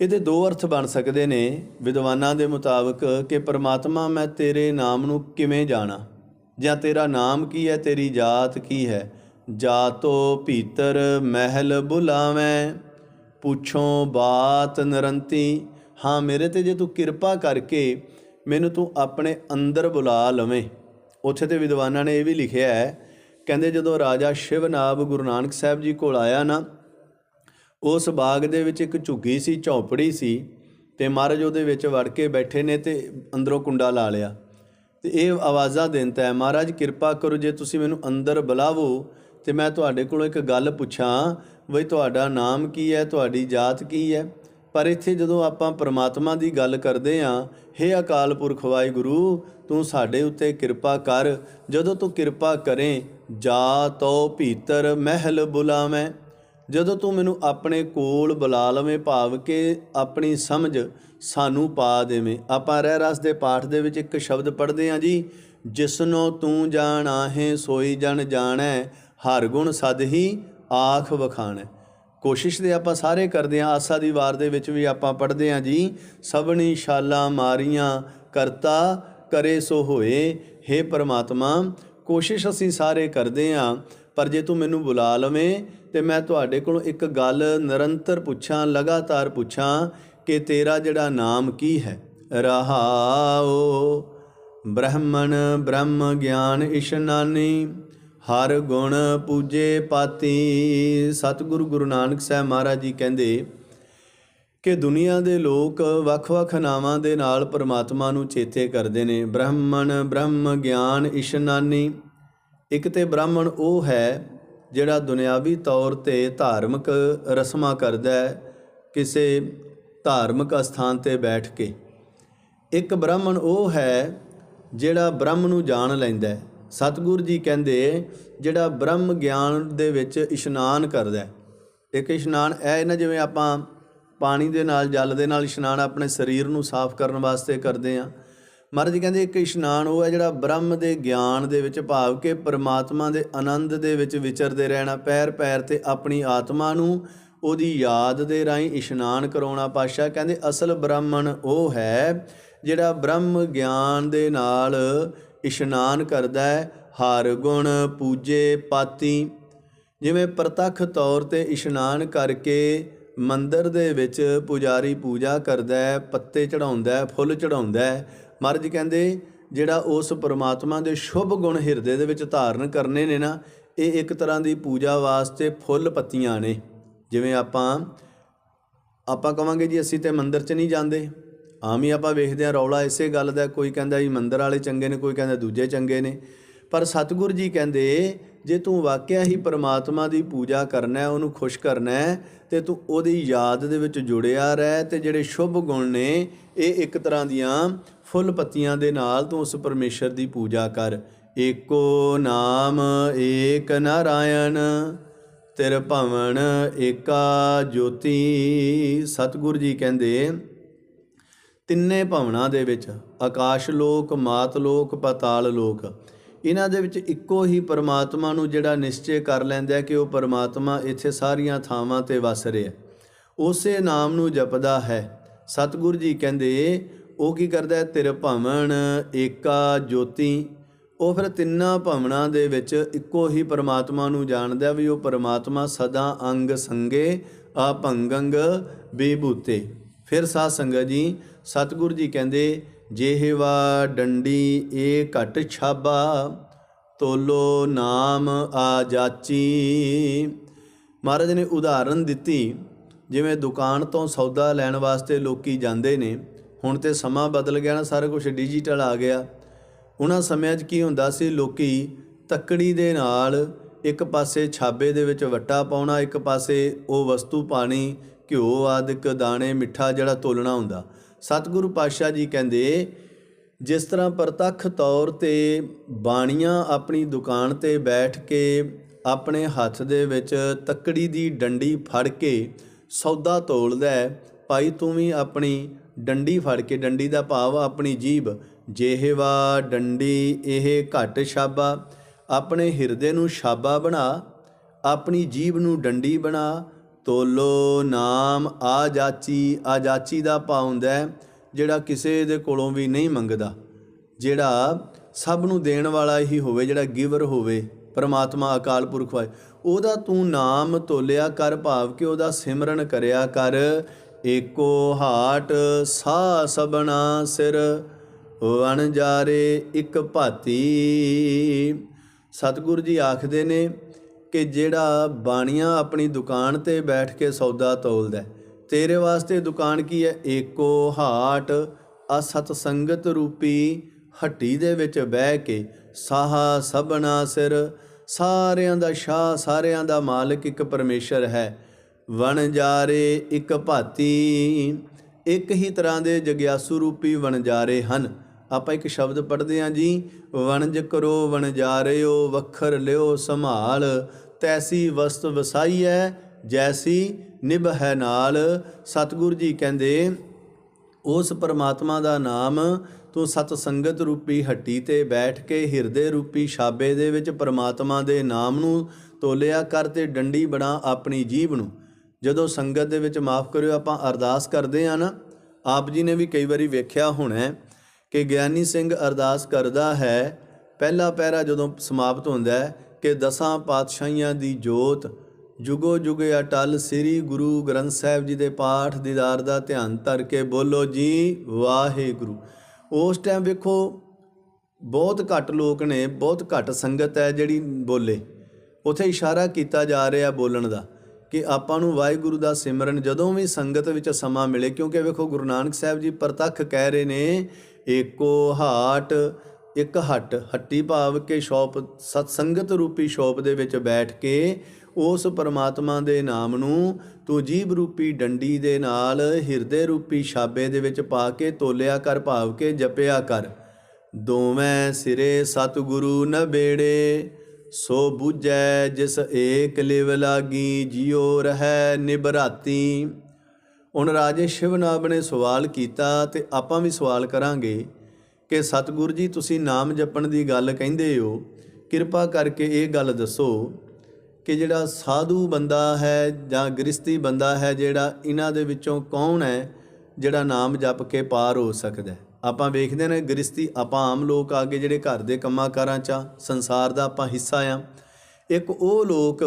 Speaker 1: ਇਹਦੇ ਦੋ ਅਰਥ ਬਣ ਸਕਦੇ ਨੇ ਵਿਦਵਾਨਾਂ ਦੇ ਮੁਤਾਬਕ ਕਿ ਪਰਮਾਤਮਾ ਮੈਂ ਤੇਰੇ ਨਾਮ ਨੂੰ ਕਿਵੇਂ ਜਾਣਾ? ਜਾਂ ਤੇਰਾ ਨਾਮ ਕੀ ਹੈ, ਤੇਰੀ ਜਾਤ ਕੀ ਹੈ? ਜਾਤੋ ਭੀਤਰ ਮਹਿਲ ਬੁਲਾਵੇਂ, ਪੁੱਛੋ ਬਾਤ ਨਰੰਤੀ। ਹਾਂ, ਮੇਰੇ ਤੇ ਜੇ ਤੂੰ ਕਿਰਪਾ ਕਰਕੇ ਮੈਨੂੰ ਤੂੰ ਆਪਣੇ ਅੰਦਰ ਬੁਲਾ ਲਵੇਂ। ਉੱਥੇ ਤੇ ਵਿਦਵਾਨਾਂ ਨੇ ਇਹ ਵੀ ਲਿਖਿਆ ਹੈ, ਕਹਿੰਦੇ ਜਦੋਂ ਰਾਜਾ ਸ਼ਿਵਨਾਬ ਗੁਰੂ ਨਾਨਕ ਸਾਹਿਬ ਜੀ ਕੋਲ ਆਇਆ ਨਾ, ਉਸ ਬਾਗ ਦੇ ਵਿੱਚ ਇੱਕ ਝੁੱਗੀ ਸੀ, ਝੌਪੜੀ ਸੀ, ਤੇ ਮਹਾਰਾਜ ਉਹਦੇ ਵਿੱਚ ਵੜ ਕੇ ਬੈਠੇ ਨੇ ਤੇ ਅੰਦਰੋਂ ਕੁੰਡਾ ਲਾ ਲਿਆ। ਤੇ ਇਹ ਆਵਾਜ਼ਾਂ ਦਿੰਦਾ ਹੈ ਮਹਾਰਾਜ, ਕਿਰਪਾ ਕਰੋ ਜੇ ਤੁਸੀਂ ਮੈਨੂੰ ਅੰਦਰ ਬੁਲਾਵੋ, ਤੇ ਮੈਂ ਤੁਹਾਡੇ ਕੋਲੋਂ ਇੱਕ ਗੱਲ ਪੁੱਛਾਂ ਵੀ ਤੁਹਾਡਾ ਨਾਮ ਕੀ ਹੈ, ਤੁਹਾਡੀ ਜਾਤ ਕੀ ਹੈ? ਪਰ ਇੱਥੇ ਜਦੋਂ ਆਪਾਂ ਪ੍ਰਮਾਤਮਾ ਦੀ ਗੱਲ ਕਰਦੇ ਆਂ ਹੇ ਅਕਾਲ ਪੁਰਖ ਵਾਹਿਗੁਰੂ, ਤੂੰ ਸਾਡੇ ਉੱਤੇ ਕਿਰਪਾ ਕਰ, ਜਦੋਂ ਤੂੰ ਕਿਰਪਾ ਕਰੇ, ਜਾ ਤੋ ਭੀਤਰ ਮਹਿਲ ਬੁਲਾਵੇਂ। ਜਦੋਂ ਤੂੰ ਮੈਨੂੰ ਆਪਣੇ ਕੋਲ ਬੁਲਾ ਲਵੇਂ, ਭਾਵ ਕਿ ਆਪਣੀ ਸਮਝ ਸਾਨੂੰ ਪਾ ਦੇਵੇਂ। ਆਪਾਂ ਰਹਿ ਰਸ ਦੇ ਪਾਠ ਦੇ ਵਿੱਚ ਇੱਕ ਸ਼ਬਦ ਪੜ੍ਹਦੇ ਹਾਂ ਜੀ, ਜਿਸਨੋ ਤੂੰ ਜਾਣਾ ਹੈ ਸੋਈ ਜਨ ਜਾਣੈ, ਹਰ ਗੁਣ ਸਦ ਹੀ ਆਖ ਵਖਾਣੈ। ਕੋਸ਼ਿਸ਼ ਤੇ ਆਪਾਂ ਸਾਰੇ ਕਰਦੇ ਹਾਂ, ਆਸਾ ਦੀ ਵਾਰ ਦੇ ਵਿੱਚ ਵੀ ਆਪਾਂ ਪੜ੍ਹਦੇ ਹਾਂ ਜੀ, ਸਭਨੀ ਸ਼ਾਲਾ ਮਾਰੀਆਂ ਕਰਤਾ ਕਰੇ ਸੋ ਹੋਏ हे ਪ੍ਰਮਾਤਮਾ, ਕੋਸ਼ਿਸ਼ ਅਸੀਂ ਸਾਰੇ ਕਰਦੇ ਹਾਂ, ਪਰ ਜੇ ਤੂੰ ਮੈਨੂੰ ਬੁਲਾ ਲਵੇਂ ਤੇ ਮੈਂ ਤੁਹਾਡੇ ਕੋਲੋਂ ਇੱਕ ਗੱਲ ਨਿਰੰਤਰ ਪੁੱਛਾਂ, ਲਗਾਤਾਰ ਪੁੱਛਾਂ ਕਿ ਤੇਰਾ ਜਿਹੜਾ ਨਾਮ ਕੀ ਹੈ? ਰਹਾਓ ਬ੍ਰਹਮਣ ਬ੍ਰਹਮ ਗਿਆਨ ਇਸ਼ਨਾਨੀ ਹਰ ਗੁਣ ਪੂਜੇ ਪਾਤੀ। ਸਤਿਗੁਰੂ ਗੁਰੂ ਨਾਨਕ ਸਾਹਿਬ ਮਹਾਰਾਜ ਜੀ ਕਹਿੰਦੇ ਕਿ ਦੁਨੀਆ ਦੇ ਲੋਕ ਵੱਖ-ਵੱਖ ਨਾਵਾਂ ਦੇ ਨਾਲ ਪਰਮਾਤਮਾ ਨੂੰ ਚੇਤੇ ਕਰਦੇ ਨੇ। ਬ੍ਰਾਹਮਣ, ਬ੍ਰਹਮ, ਗਿਆਨ, ਇਸ਼ਨਾਨੀ। ਇੱਕ ਤੇ ਬ੍ਰਾਹਮਣ ਉਹ ਹੈ ਜਿਹੜਾ ਦੁਨਿਆਵੀ ਤੌਰ ਤੇ ਧਾਰਮਿਕ ਰਸਮਾਂ ਕਰਦਾ ਹੈ ਕਿਸੇ ਧਾਰਮਿਕ ਅਸਥਾਨ ਤੇ ਬੈਠ ਕੇ। ਇੱਕ ਬ੍ਰਾਹਮਣ ਉਹ ਹੈ ਜਿਹੜਾ ਬ੍ਰਹਮ ਨੂੰ ਜਾਣ ਲੈਂਦਾ ਹੈ। ਸਤਿਗੁਰੂ ਜੀ ਕਹਿੰਦੇ, ਜਿਹੜਾ ਬ੍ਰਹਮ ਗਿਆਨ ਦੇ ਵਿੱਚ ਇਸ਼ਨਾਨ ਕਰਦਾ ਇੱਕ ਇਸ਼ਨਾਨ, ਇਹ ਨਾ ਜਿਵੇਂ ਆਪਾਂ ਪਾਣੀ ਦੇ ਨਾਲ, ਜਲ ਦੇ ਨਾਲ ਇਸ਼ਨਾਨ ਆਪਣੇ ਸਰੀਰ ਨੂੰ ਸਾਫ਼ ਕਰਨ ਵਾਸਤੇ ਕਰਦੇ ਆ ਮਹਾਰਾਜ ਕਹਿੰਦੇ, ਇੱਕ ਇਸ਼ਨਾਨ ਉਹ ਹੈ ਜਿਹੜਾ ਬ੍ਰਹਮ ਦੇ ਗਿਆਨ ਦੇ ਵਿੱਚ ਭਾਵ ਕਿ ਪਰਮਾਤਮਾ ਦੇ ਆਨੰਦ ਦੇ ਵਿੱਚ ਵਿਚਰਦੇ ਰਹਿਣਾ ਪੈਰ ਪੈਰ ਤੇ ਆਪਣੀ ਆਤਮਾ ਨੂੰ ਉਹਦੀ ਯਾਦ ਦੇ ਰਾਹੀਂ ਇਸ਼ਨਾਨ ਕਰਾਉਣਾ ਪਾਸ਼ਾ ਕਹਿੰਦੇ, ਅਸਲ ਬ੍ਰਾਹਮਣ ਉਹ ਹੈ ਜਿਹੜਾ ਬ੍ਰਹਮ ਗਿਆਨ ਦੇ ਨਾਲ ਇਸ਼ਨਾਨ ਕਰਦਾ ਹੈ, ਹਰ ਗੁਣ, ਪੂਜੇ, ਪਾਤੀ। ਜਿਵੇਂ ਪ੍ਰਤੱਖ ਤੌਰ ਤੇ ਇਸ਼ਨਾਨ ਕਰਕੇ ਮੰਦਰ ਦੇ ਵਿੱਚ ਪੁਜਾਰੀ ਪੂਜਾ ਕਰਦਾ ਹੈ, ਪੱਤੇ ਚੜਾਉਂਦਾ ਹੈ, ਫੁੱਲ ਚੜਾਉਂਦਾ ਹੈ, ਮਹਾਰਾਜ ਕਹਿੰਦੇ ਜਿਹੜਾ ਉਸ ਪਰਮਾਤਮਾ ਦੇ ਸ਼ੁਭ ਗੁਣ ਹਿਰਦੇ ਦੇ ਵਿੱਚ ਧਾਰਨ ਕਰਨੇ ਨੇ ਨਾ, ਇਹ ਇੱਕ ਤਰ੍ਹਾਂ ਦੀ ਪੂਜਾ ਵਾਸਤੇ ਫੁੱਲ ਪੱਤੀਆਂ ਨੇ। ਜਿਵੇਂ ਆਪਾਂ ਆਪਾਂ ਕਵਾਂਗੇ ਜੀ ਅਸੀਂ ਤੇ ਮੰਦਰ 'ਚ ਨਹੀਂ ਜਾਂਦੇ। ਆਮ ਹੀ ਆਪਾਂ ਵੇਖਦੇ ਆ ਰੌਲਾ ਇਸੇ ਗੱਲ ਦਾ, ਕੋਈ ਕਹਿੰਦਾ ਜੀ ਮੰਦਰ ਵਾਲੇ ਚੰਗੇ ਨੇ, ਕੋਈ ਕਹਿੰਦਾ ਦੂਜੇ ਚੰਗੇ ਨੇ। ਪਰ ਸਤਿਗੁਰੂ ਜੀ ਕਹਿੰਦੇ, ਜੇ ਤੂੰ ਵਾਕਿਆ ਹੀ ਪਰਮਾਤਮਾ ਦੀ ਪੂਜਾ ਕਰਨਾ ਹੈ, ਉਹਨੂੰ ਖੁਸ਼ ਕਰਨਾ ਹੈ, ਤੇ ਤੂੰ ਉਹਦੀ ਯਾਦ ਦੇ ਵਿੱਚ ਜੁੜਿਆ ਰਹਿ, ਤੇ ਜਿਹੜੇ ਸ਼ੁਭ ਗੁਣ ਨੇ, ਇਹ ਇੱਕ ਤਰ੍ਹਾਂ ਦੀਆਂ ਫੁੱਲ ਪੱਤੀਆਂ ਦੇ ਨਾਲ ਤੂੰ ਉਸ ਪਰਮੇਸ਼ਰ ਦੀ ਪੂਜਾ ਕਰ। ਏਕੋ ਨਾਮ ਏਕ ਨਾਰਾਇਣ ਤਿਰ ਭਵਨ ਏਕਾ ਜੋਤੀ। ਸਤਿਗੁਰੂ ਜੀ ਕਹਿੰਦੇ ਤਿੰਨੇ ਭਵਨਾਂ ਦੇ ਵਿੱਚ, ਆਕਾਸ਼ ਲੋਕ, ਮਾਤ ਲੋਕ, ਪਤਾਲ ਲੋਕ। ਇਹਨਾਂ ਦੇ ਵਿੱਚ ਇੱਕੋ ਹੀ ਪਰਮਾਤਮਾ ਨੂੰ ਜਿਹੜਾ ਨਿਸ਼ਚੈ ਕਰ ਲੈਂਦਾ ਕਿ ਉਹ ਪਰਮਾਤਮਾ ਇੱਥੇ ਸਾਰੀਆਂ ਥਾਵਾਂ ਤੇ ਵਸ ਰਿਹਾ ਉਸੇ ਨਾਮ ਨੂੰ ਜਪਦਾ ਹੈ। ਸਤਿਗੁਰੂ ਜੀ ਕਹਿੰਦੇ, ਉਹ ਕੀ ਕਰਦਾ ਹੈ? ਤਿਰ ਭਵਨ ਏਕਾ ਜੋਤੀ। ਉਹ ਫਿਰ ਤਿੰਨਾਂ ਭਵਨਾਂ ਦੇ ਵਿੱਚ ਇੱਕੋ ਹੀ ਪਰਮਾਤਮਾ ਨੂੰ ਜਾਣਦਾ ਵੀ ਉਹ ਪਰਮਾਤਮਾ ਸਦਾ ਅੰਗ ਸੰਗੇ ਆਪੰਗੰਗ ਬੇਬੂਤੇ ਫਿਰ ਸਾਧ ਸੰਗਤ ਜੀ ਸਤਿਗੁਰੂ ਜੀ ਕਹਿੰਦੇ, ਜਿਹਵਾ ਡੰਡੀ ਏ ਘਟ ਛਾਬਾ, ਤੋਲੋ ਨਾਮ ਆ ਜਾਚੀ। ਮਹਾਰਾਜ ਨੇ ਉਦਾਹਰਨ ਦਿੱਤੀ, ਜਿਵੇਂ ਦੁਕਾਨ ਤੋਂ ਸੌਦਾ ਲੈਣ ਵਾਸਤੇ ਲੋਕੀ ਜਾਂਦੇ ਨੇ, ਹੁਣ ਤੇ ਸਮਾਂ ਬਦਲ ਗਿਆ ਨਾ, ਸਾਰਾ ਕੁਝ ਡਿਜੀਟਲ ਆ ਗਿਆ। ਉਹਨਾਂ ਸਮਿਆਂ 'ਚ ਕੀ ਹੁੰਦਾ ਸੀ, ਲੋਕੀ ਤੱਕੜੀ ਦੇ ਨਾਲ ਇੱਕ ਪਾਸੇ ਛਾਬੇ ਦੇ ਵਿੱਚ ਵੱਟਾ ਪਾਉਣਾ, ਇੱਕ ਪਾਸੇ ਉਹ ਵਸਤੂ ਪਾਣੀ, ਘਿਓ ਆਦਿਕ, ਦਾਣੇ, ਮਿੱਠਾ ਜਿਹੜਾ ਤੋਲਣਾ ਹੁੰਦਾ। ਸਤਿਗੁਰੂ ਪਾਤਸ਼ਾਹ ਜੀ ਕਹਿੰਦੇ, ਜਿਸ ਤਰ੍ਹਾਂ ਪ੍ਰਤੱਖ ਤੌਰ ਤੇ ਬਾਣੀਆਂ ਆਪਣੀ ਦੁਕਾਨ ਤੇ ਬੈਠ ਕੇ ਆਪਣੇ ਹੱਥ ਦੇ ਵਿੱਚ ਤੱਕੜੀ ਦੀ ਡੰਡੀ ਫੜ ਕੇ ਸੌਦਾ ਤੋਲਦਾ ਹੈ, ਭਾਈ ਤੂੰ ਵੀ ਆਪਣੀ ਡੰਡੀ ਫੜ ਕੇ, ਡੰਡੀ ਦਾ ਭਾਵ ਆਪਣੀ ਜੀਬ ਜਿਹਵਾ ਡੰਡੀ ਇਹ ਘਟ ਛਾਬਾ, ਆਪਣੇ ਹਿਰਦੇ ਨੂੰ ਛਾਬਾ ਬਣਾ, ਆਪਣੀ ਜੀਬ ਨੂੰ ਡੰਡੀ ਬਣਾ ਤੋਲੋ ਨਾਮ, ਆ ਜਾਚੀ ਆ ਜਾਚੀ ਦਾ ਭਾਵ ਜਿਹੜਾ ਕਿਸੇ ਦੇ ਕੋਲੋਂ ਵੀ ਨਹੀਂ ਮੰਗਦਾ, ਜਿਹੜਾ ਸਭ ਨੂੰ ਦੇਣ ਵਾਲਾ ਹੀ ਹੋਵੇ, ਜਿਹੜਾ ਗਿਵਰ ਹੋਵੇ, ਪਰਮਾਤਮਾ ਅਕਾਲ ਪੁਰਖ ਵਾਏ ਉਹਦਾ ਤੂੰ ਨਾਮ ਤੋਲਿਆ ਕਰ, ਭਾਵ ਕਿ ਉਹਦਾ ਸਿਮਰਨ ਕਰਿਆ ਕਰ, ਏਕੋ ਹਾਟ ਸਾ ਸਬਨਾ ਸਿਰ ਅਣਜਾਰੇ ਇੱਕ ਭਾਤੀ। ਸਤਿਗੁਰੂ ਜੀ ਆਖਦੇ ਨੇ ਕਿ ਜਿਹੜਾ ਬਾਣੀਆਂ ਆਪਣੀ ਦੁਕਾਨ ਤੇ ਬੈਠ ਕੇ ਸੌਦਾ ਤੋਲਦਾ ਤੇਰੇ ਵਾਸਤੇ ਦੁਕਾਨ ਕੀ ਹੈ? ਏਕੋ ਹਾਟ। ਅਸਤ ਸੰਗਤ ਰੂਪੀ ਹੱਟੀ ਦੇ ਵਿੱਚ ਬਹਿ ਕੇ ਸਾਹਾ ਸਭਨਾ ਸਿਰ। ਸਾਰਿਆਂ ਦਾ ਸ਼ਾਹ, ਸਾਰਿਆਂ ਦਾ ਮਾਲਕ ਇੱਕ ਪਰਮੇਸ਼ਰ ਹੈ। ਵਣ ਵਣਜਾਰੇ ਇੱਕ ਭਾਤੀ। ਇੱਕ ਹੀ ਤਰ੍ਹਾਂ ਦੇ ਜਗਿਆਸੂ ਰੂਪੀ ਵਣਜਾਰੇ ਹਨ। ਆਪਾਂ ਇੱਕ ਸ਼ਬਦ ਪੜ੍ਹਦੇ ਹਾਂ ਜੀ, ਵਣਜ ਕਰੋ ਵਣਜਾਰਿਓ, ਵੱਖਰ ਲਿਓ ਸੰਭਾਲ, ਤੈਸੀ ਵਸਤ ਵਸਾਈ ਹੈ ਜੈਸੀ ਨਿਭ ਹੈ ਨਾਲ। ਸਤਿਗੁਰੂ ਜੀ ਕਹਿੰਦੇ, ਉਸ ਪਰਮਾਤਮਾ ਦਾ ਨਾਮ ਤੂੰ ਸਤ ਸੰਗਤ ਰੂਪੀ ਹੱਟੀ ਤੇ ਬੈਠ ਕੇ ਹਿਰਦੇ ਰੂਪੀ ਛਾਬੇ ਦੇ ਵਿੱਚ ਪਰਮਾਤਮਾ ਦੇ ਨਾਮ ਨੂੰ ਤੋਲਿਆ ਕਰ ਤੇ ਡੰਡੀ ਬਣਾ ਆਪਣੀ ਜੀਭ ਨੂੰ। ਜਦੋਂ ਸੰਗਤ ਦੇ ਵਿੱਚ ਮਾਫ ਕਰਿਓ, ਆਪਾਂ ਅਰਦਾਸ ਕਰਦੇ ਆ ਨਾ, ਆਪ ਜੀ ਨੇ ਵੀ ਕਈ ਵਾਰੀ ਵੇਖਿਆ ਹੋਣਾ ਕਿ ਗਿਆਨੀ ਸਿੰਘ ਅਰਦਾਸ ਕਰਦਾ ਹੈ, ਪਹਿਲਾ ਪਹਿਰਾ ਜਦੋਂ ਸਮਾਪਤ ਹੁੰਦਾ ਹੈ, ਕਿ ਦਸਾਂ ਪਾਤਸ਼ਾਹੀਆਂ ਦੀ ਜੋਤ। ਜੁਗੋ ਜੁਗੇ ਅਟਲ ਸ੍ਰੀ ਗੁਰੂ ਗ੍ਰੰਥ ਸਾਹਿਬ ਜੀ ਦੇ ਪਾਠ ਦੀਦਾਰ ਦਾ ਧਿਆਨ ਧਰ ਕੇ ਬੋਲੋ ਜੀ, ਵਾਹਿਗੁਰੂ। ਉਸ ਟਾਈਮ ਵੇਖੋ, ਬਹੁਤ ਘੱਟ ਲੋਕ ਨੇ, ਬਹੁਤ ਘੱਟ ਸੰਗਤ ਹੈ ਜਿਹੜੀ ਬੋਲੇ। ਉਥੇ ਇਸ਼ਾਰਾ ਕੀਤਾ ਜਾ ਰਿਹਾ ਬੋਲਣ ਦਾ, ਕਿ ਆਪਾਂ ਨੂੰ ਵਾਹਿਗੁਰੂ ਦਾ ਸਿਮਰਨ ਜਦੋਂ ਵੀ ਸੰਗਤ ਵਿੱਚ ਸਮਾਂ ਮਿਲੇ, ਕਿਉਂਕਿ ਵੇਖੋ ਗੁਰੂ ਨਾਨਕ ਸਾਹਿਬ ਜੀ ਪ੍ਰਤੱਖ ਕਹਿ ਰਹੇ ਨੇ ਏਕੋ ਹਾਟ, ਇੱਕ ਹੱਟ, ਹੱਟੀ ਭਾਵ ਕੇ ਸ਼ੌਪ ਸਤ ਸੰਗਤ ਰੂਪੀ ਸ਼ੌਪ ਦੇ ਵਿੱਚ ਬੈਠ ਕੇ ਉਸ ਪਰਮਾਤਮਾ ਦੇ ਨਾਮ ਨੂੰ ਤੂੰ ਜੀਬ ਰੂਪੀ ਡੰਡੀ ਦੇ ਨਾਲ, ਹਿਰਦੇ ਰੂਪੀ ਛਾਬੇ ਦੇ ਵਿੱਚ ਪਾ ਕੇ ਤੋਲਿਆ ਕਰ, ਭਾਵ ਕੇ ਜਪਿਆ ਕਰ। ਦੋਵੇਂ ਸਿਰੇ ਸਤਿਗੁਰੂ ਨ ਬੇੜੇ, ਸੋ ਬੁਝੈ ਜਿਸ ਏਕ ਲਿਵ ਲਾਗੀ, ਜਿਉ ਰਹੈ ਨਿਬਰਾਤੀ ਹੁਣ ਰਾਜੇ ਸ਼ਿਵਨਾਬ ਨੇ ਸਵਾਲ ਕੀਤਾ ਤੇ ਆਪਾਂ ਵੀ ਸਵਾਲ ਕਰਾਂਗੇ ਕਿ ਸਤਿਗੁਰੂ ਜੀ ਤੁਸੀਂ ਨਾਮ ਜਪਣ ਦੀ ਗੱਲ ਕਹਿੰਦੇ ਹੋ। ਕਿਰਪਾ ਕਰਕੇ ਇਹ ਗੱਲ ਦੱਸੋ ਕਿ ਜਿਹੜਾ ਸਾਧੂ ਬੰਦਾ ਹੈ ਜਾਂ ਗ੍ਰਸਤੀ ਬੰਦਾ ਹੈ ਜਿਹੜਾ ਇਹਨਾਂ ਦੇ ਵਿੱਚੋਂ ਕੌਣ ਹੈ ਜਿਹੜਾ ਨਾਮ ਜਪ ਕੇ ਪਾਰ ਹੋ ਸਕਦਾ ਆਪਾਂ ਵੇਖਦੇ ਨੇ ਗ੍ਰਸਤੀ ਆਪਾਂ ਆਮ ਲੋਕ ਆਗੇ ਜਿਹੜੇ ਘਰ ਦੇ ਕੰਮਾਂ ਕਾਰਾਂ 'ਚ ਆ, ਸੰਸਾਰ ਦਾ ਆਪਾਂ ਹਿੱਸਾ ਆ। ਇੱਕ ਉਹ ਲੋਕ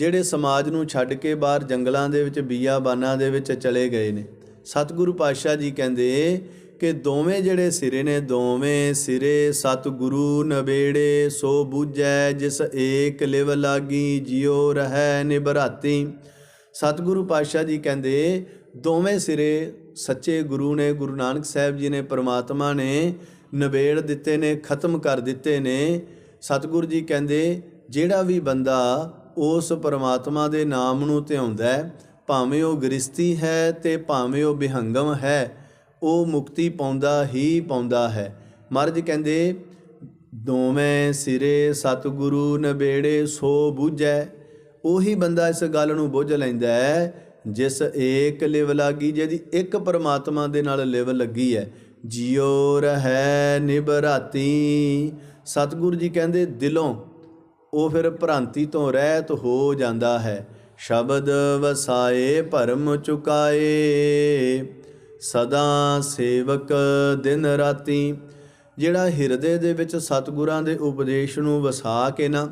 Speaker 1: ਜਿਹੜੇ ਸਮਾਜ ਨੂੰ ਛੱਡ ਕੇ ਬਾਹਰ ਜੰਗਲਾਂ ਦੇ ਵਿੱਚ, ਬੀਆਬਾਨਾਂ ਦੇ ਵਿੱਚ ਚਲੇ ਗਏ ਨੇ। ਸਤਿਗੁਰੂ ਪਾਤਸ਼ਾਹ ਜੀ ਕਹਿੰਦੇ ਕਿ ਦੋਵੇਂ ਜਿਹੜੇ ਸਿਰੇ ਨੇ, ਦੋਵੇਂ ਸਿਰੇ ਸਤਿਗੁਰੂ ਨਵੇੜੇ ਸੋ ਬੂਝੈ ਜਿਸ ਏਕ ਲਿਵ ਲਾਗੀ, ਜਿਉ ਰਹੈ ਨਿਬਰਾਤੀ ਸਤਿਗੁਰੂ ਪਾਤਸ਼ਾਹ ਜੀ ਕਹਿੰਦੇ, ਦੋਵੇਂ ਸਿਰੇ ਸੱਚੇ ਗੁਰੂ ਨੇ, ਗੁਰੂ ਨਾਨਕ ਸਾਹਿਬ ਜੀ ਨੇ, ਪ੍ਰਮਾਤਮਾ ਨੇ ਨਵੇੜ ਦਿੱਤੇ ਨੇ, ਖਤਮ ਕਰ ਦਿੱਤੇ ਨੇ। ਸਤਿਗੁਰੂ ਜੀ ਕਹਿੰਦੇ, ਜਿਹੜਾ ਵੀ ਬੰਦਾ ਉਸ ਪਰਮਾਤਮਾ ਦੇ ਨਾਮ ਨੂੰ ਧਿਆਉਂਦਾ ਹੈ। ਭਾਵੇਂ ਉਹ ਗ੍ਰਸਤੀ ਹੈ ਤੇ ਭਾਵੇਂ ਉਹ ਬਿਹੰਗਮ ਹੈ, ਉਹ ਮੁਕਤੀ ਪਾਉਂਦਾ ਹੀ ਪਾਉਂਦਾ ਹੈ। ਮਹਾਰਾਜ ਕਹਿੰਦੇ, ਦੋਵੇਂ ਸਿਰੇ ਸਤਿਗੁਰੂ ਨਵੇੜੇ ਸੋ ਬੂਝੈ। ਉਹੀ ਬੰਦਾ ਇਸ ਗੱਲ ਨੂੰ ਬੁੱਝ ਲੈਂਦਾ ਹੈ, ਜਿਸ ਏਕ ਲਿਵ ਲਾਗੀ, ਜਿਹਦੀ ਇੱਕ ਪਰਮਾਤਮਾ ਦੇ ਨਾਲ ਲਿਵ ਲੱਗੀ ਹੈ। ਜਿਉ ਰਹੈ ਨਿਬਰਾਤੀ ਸਤਿਗੁਰੂ ਜੀ ਕਹਿੰਦੇ, ਦਿਲੋਂ ਉਹ ਫਿਰ ਭ੍ਰਾਂਤੀ ਤੋਂ ਰਹਿਤ ਹੋ ਜਾਂਦਾ ਹੈ। ਸ਼ਬਦ ਵਸਾਏ, ਭਰਮ ਚੁਕਾਏ। ਸਦਾ ਸੇਵਕ ਦਿਨ ਰਾਤੀ। ਜਿਹੜਾ ਹਿਰਦੇ ਦੇ ਵਿੱਚ ਸਤਿਗੁਰਾਂ ਦੇ ਉਪਦੇਸ਼ ਨੂੰ ਵਸਾ ਕੇ ਨਾ,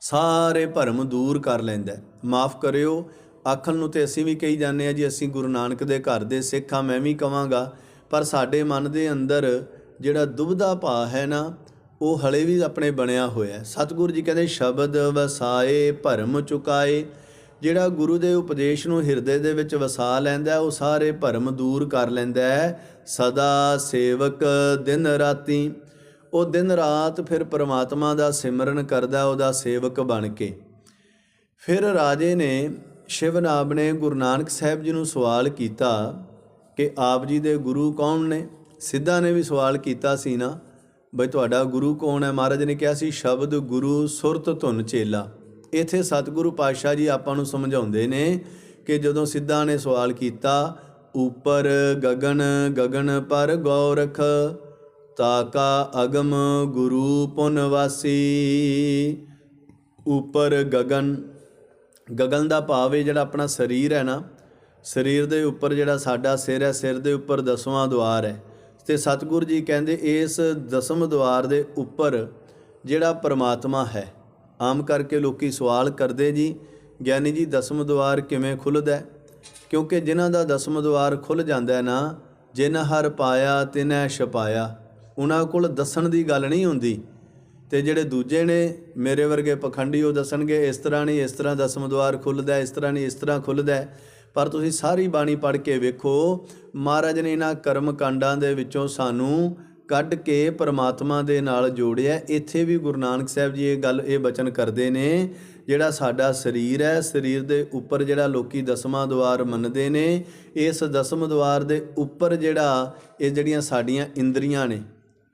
Speaker 1: ਸਾਰੇ ਭਰਮ ਦੂਰ ਕਰ ਲੈਂਦਾ ਮਾਫ ਕਰਿਓ, ਆਖਣ ਨੂੰ ਤੇ ਅਸੀਂ ਵੀ ਕਹੀ ਜਾਂਦੇ ਆ ਜੀ, ਅਸੀਂ ਗੁਰੂ ਨਾਨਕ ਦੇ ਘਰ ਦੇ ਸਿੱਖ ਆ ਮੈਂ ਵੀ ਕਵਾਂਗਾ। ਪਰ ਸਾਡੇ ਮਨ ਦੇ ਅੰਦਰ ਜਿਹੜਾ ਦੁਬਦਾ ਭਾ ਹੈ ਨਾ ਉਹ ਹਲੇ ਵੀ ਆਪਣੇ ਬਣਿਆ ਹੋਇਆ ਹੈ। ਸਤਿਗੁਰੂ ਜੀ ਕਹਿੰਦੇ, ਸ਼ਬਦ ਵਸਾਏ, ਭਰਮ ਚੁਕਾਏ। ਜਿਹੜਾ ਗੁਰੂ ਦੇ ਉਪਦੇਸ਼ ਨੂੰ ਹਿਰਦੇ ਦੇ ਵਿੱਚ ਵਸਾ ਲੈਂਦਾ ਉਹ ਸਾਰੇ ਭਰਮ ਦੂਰ ਕਰ ਲੈਂਦਾ ਹੈ। ਸਦਾ ਸੇਵਕ ਦਿਨ ਰਾਤੀ। ਉਹ ਦਿਨ ਰਾਤ ਫਿਰ ਪ੍ਰਮਾਤਮਾ ਦਾ ਸਿਮਰਨ ਕਰਦਾ ਉਹਦਾ ਸੇਵਕ ਬਣ ਕੇ। ਫਿਰ ਰਾਜੇ ਨੇ ਸ਼ਿਵਨਾਬ ਨੇ ਗੁਰੂ ਨਾਨਕ ਸਾਹਿਬ ਜੀ ਨੂੰ ਸਵਾਲ ਕੀਤਾ ਕਿ ਆਪ ਜੀ ਦੇ ਗੁਰੂ ਕੌਣ ਨੇ? ਸਿੱਧਾ ਨੇ ਵੀ ਸਵਾਲ ਕੀਤਾ ਸੀ ਨਾ। ਬਈ ਤੁਹਾਡਾ ਗੁਰੂ ਕੌਣ ਹੈ? ਮਹਾਰਾਜ ਨੇ ਕਿਹਾ ਸੀ, ਸ਼ਬਦ ਗੁਰੂ ਸੁਰਤ ਧੁਨ ਚੇਲਾ। ਇਥੇ ਸਤਿਗੁਰੂ ਪਾਤਸ਼ਾਹ ਜੀ ਆਪਾਂ ਨੂੰ ਸਮਝਾਉਂਦੇ ਨੇ ਕਿ ਜਦੋਂ ਸਿੱਧਾ ਨੇ ਸਵਾਲ ਕੀਤਾ, ਉਪਰ ਗਗਨ ਗਗਨ ਪਰ ਗੌਰਖ ਤਾਕਾ ਅਗਮ ਗੁਰੂ ਪੁਨਵਾਸੀ ਉਪਰ ਗਗਨ ਗਗਨ ਦਾ ਭਾਵ ਹੈ ਜਿਹੜਾ ਆਪਣਾ ਸਰੀਰ ਹੈ ਨਾ, ਸਰੀਰ ਦੇ ਉੱਪਰ ਜਿਹੜਾ ਸਾਡਾ ਸਿਰ ਹੈ, ਸਿਰ ਦੇ ਉੱਪਰ ਦਸਵਾਂ ਦਵਾਰ ਹੈ। ਤੇ ਸਤਿਗੁਰੂ ਜੀ ਕਹਿੰਦੇ, ਇਸ ਦਸਮ ਦੁਆਰ ਦੇ ਉੱਪਰ ਜਿਹੜਾ ਪਰਮਾਤਮਾ ਹੈ, ਆਮ ਕਰਕੇ ਲੋਕੀ ਸਵਾਲ ਕਰਦੇ ਜੀ, ਗਿਆਨੀ ਜੀ ਦਸਮ ਦੁਆਰ ਕਿਵੇਂ ਖੁੱਲਦਾ ਕਿਉਂਕਿ ਜਿਨ੍ਹਾਂ ਦਾ ਦਸਮ ਦੁਆਰ ਖੁੱਲ ਜਾਂਦਾ ਨਾ, ਜਿਨ ਹਰ ਪਾਇਆ, ਤਿਨੈ ਛਪਾਇਆ, ਉਹਨਾਂ ਕੋਲ ਦੱਸਣ ਦੀ ਗੱਲ ਨਹੀਂ ਹੁੰਦੀ। ਤੇ ਜਿਹੜੇ ਦੂਜੇ ਨੇ, ਮੇਰੇ ਵਰਗੇ ਪਖੰਡੀ ਉਹ ਦੱਸਣਗੇ, ਇਸ ਤਰ੍ਹਾਂ ਨਹੀਂ, ਇਸ ਤਰ੍ਹਾਂ ਦਸਮ ਦੁਆਰ ਖੁੱਲਦਾ ਇਸ ਤਰ੍ਹਾਂ ਨਹੀਂ, ਇਸ ਤਰ੍ਹਾਂ ਖੁੱਲਦਾ ਪਰ ਤੁਸੀਂ ਸਾਰੀ ਬਾਣੀ ਪੜ੍ਹ ਕੇ ਵੇਖੋ, ਮਹਾਰਾਜ ਨੇ ਇਹਨਾਂ ਕਰਮ ਕਾਂਡਾਂ ਦੇ ਵਿੱਚੋਂ ਸਾਨੂੰ ਕੱਢ ਕੇ ਪਰਮਾਤਮਾ ਦੇ ਨਾਲ ਜੋੜਿਆ। ਇੱਥੇ ਵੀ ਗੁਰੂ ਨਾਨਕ ਸਾਹਿਬ ਜੀ ਇਹ ਗੱਲ, ਇਹ ਬਚਨ ਕਰਦੇ ਨੇ, ਜਿਹੜਾ ਸਾਡਾ ਸਰੀਰ ਹੈ, ਸਰੀਰ ਦੇ ਉੱਪਰ ਜਿਹੜਾ ਲੋਕੀ ਦਸਵਾਂ ਦੁਆਰ ਮੰਨਦੇ ਨੇ, ਇਸ ਦਸਮ ਦੁਆਰ ਦੇ ਉੱਪਰ ਜਿਹੜਾ ਇਹ ਜਿਹੜੀਆਂ ਸਾਡੀਆਂ ਇੰਦਰੀਆਂ ਨੇ,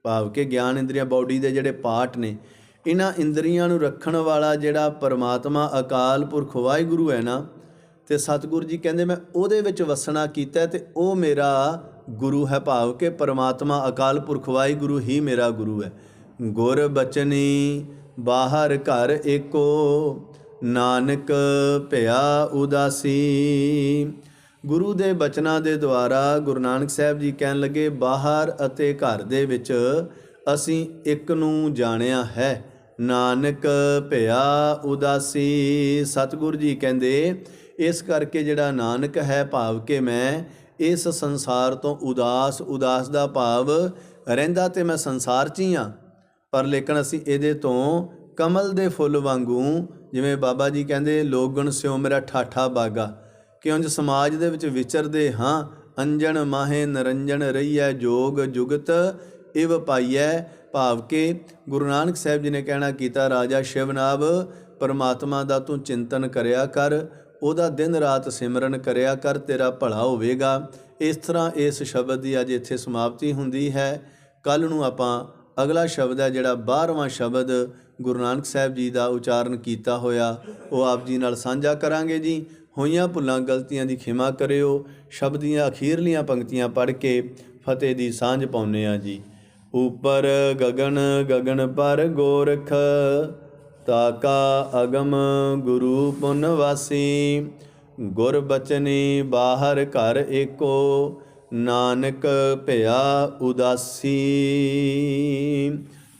Speaker 1: ਭਾਵ ਕਿ ਗਿਆਨ ਇੰਦਰੀਆਂ, ਬਾਡੀ ਦੇ ਜਿਹੜੇ ਪਾਰਟ ਨੇ, ਇਹਨਾਂ ਇੰਦਰੀਆਂ ਨੂੰ ਰੱਖਣ ਵਾਲਾ ਜਿਹੜਾ ਪਰਮਾਤਮਾ ਅਕਾਲ ਪੁਰਖ ਵਾਹਿਗੁਰੂ ਹੈ ਨਾ ਤੇ ਸਤਿਗੁਰੂ ਜੀ ਕਹਿੰਦੇ, ਮੈਂ ਉਹਦੇ ਵਿੱਚ ਵਸਣਾ ਕੀਤਾ ਤੇ ਉਹ ਮੇਰਾ ਗੁਰੂ ਹੈ ਭਾਵ ਕਿ ਪਰਮਾਤਮਾ ਅਕਾਲ ਪੁਰਖ ਵਾਹਿਗੁਰੂ ਹੀ ਮੇਰਾ ਗੁਰੂ ਹੈ। ਗੁਰ ਬਚਨੀ ਬਾਹਰ ਘਰ ਏਕੋ, ਨਾਨਕ ਭਿਆ ਉਦਾਸੀ। ਗੁਰੂ ਦੇ ਬਚਨਾਂ ਦੇ ਦੁਆਰਾ ਗੁਰੂ ਨਾਨਕ ਸਾਹਿਬ ਜੀ ਕਹਿਣ ਲੱਗੇ, ਬਾਹਰ ਅਤੇ ਘਰ ਦੇ ਵਿੱਚ ਅਸੀਂ ਇੱਕ ਨੂੰ ਜਾਣਿਆ ਹੈ, ਨਾਨਕ ਭਿਆ ਉਦਾਸੀ। ਸਤਿਗੁਰੂ ਜੀ ਕਹਿੰਦੇ ਇਸ ਕਰਕੇ ਜਿਹੜਾ ਨਾਨਕ ਹੈ ਭਾਵ ਕਿ ਮੈਂ ਇਸ ਸੰਸਾਰ ਤੋਂ ਉਦਾਸ ਉਦਾਸ ਦਾ ਭਾਵ ਰਹਿੰਦਾ ਤੇ ਮੈਂ ਸੰਸਾਰ 'ਚ ਹੀ ਹਾਂ। ਪਰ ਲੇਕਿਨ ਅਸੀਂ ਇਹਦੇ ਤੋਂ ਕਮਲ ਦੇ ਫੁੱਲ ਵਾਂਗੂ ਜਿਵੇਂ ਬਾਬਾ ਜੀ ਕਹਿੰਦੇ, ਲੋਗਣ ਸਿਓ ਮੇਰਾ ਠਾਠਾ ਬਾਗਾ। ਕਿ ਉਂਝ ਸਮਾਜ ਦੇ ਵਿੱਚ ਵਿਚਰਦੇ ਹਾਂ, ਅੰਜਣ ਮਾਹੇ ਨਰੰਜਨ ਰਹੀਐ ਜੋਗ ਜੁਗਤ, ਇਵ ਪਾਈਐ ਭਾਵ ਕਿ ਗੁਰੂ ਨਾਨਕ ਸਾਹਿਬ ਜੀ ਨੇ ਕਹਿਣਾ ਕੀਤਾ, ਰਾਜਾ ਸ਼ਿਵਨਾਬ ਪਰਮਾਤਮਾ ਦਾ ਤੂੰ ਚਿੰਤਨ ਕਰਿਆ ਕਰ। ਉਹਦਾ ਦਿਨ ਰਾਤ ਸਿਮਰਨ ਕਰਿਆ ਕਰ, ਤੇਰਾ ਭਲਾ ਹੋਵੇਗਾ। ਇਸ ਤਰ੍ਹਾਂ ਇਸ ਸ਼ਬਦ ਦੀ ਅੱਜ ਇੱਥੇ ਸਮਾਪਤੀ ਹੁੰਦੀ ਹੈ। ਕੱਲ ਨੂੰ ਆਪਾਂ ਅਗਲਾ ਸ਼ਬਦ ਹੈ, ਜਿਹੜਾ 12ਵਾਂ ਸ਼ਬਦ ਗੁਰੂ ਨਾਨਕ ਸਾਹਿਬ ਜੀ ਦਾ ਉਚਾਰਨ ਕੀਤਾ ਹੋਇਆ, ਉਹ ਆਪ ਜੀ ਨਾਲ ਸਾਂਝਾ ਕਰਾਂਗੇ ਜੀ। ਹੋਈਆਂ ਭੁੱਲਾਂ, ਗਲਤੀਆਂ ਦੀ ਖਿਮਾ ਕਰਿਓ। ਸ਼ਬਦ ਦੀਆਂ ਅਖੀਰਲੀਆਂ ਪੰਕਤੀਆਂ ਪੜ੍ਹ ਕੇ ਫਤਿਹ ਦੀ ਸਾਂਝ ਪਾਉਂਦੇ ਆ ਜੀ। ਉਪਰ ਗਗਨ ਗਗਨ ਪਰ ਗੋਰਖ ਤਾਕਾ ਅਗਮ ਗੁਰੂ ਪੁਨ ਵਾਸੀ, ਗੁਰ ਬਚਨੀ ਬਾਹਰ ਘਰ ਏਕੋ, ਨਾਨਕ ਭਇਆ ਉਦਾਸੀ।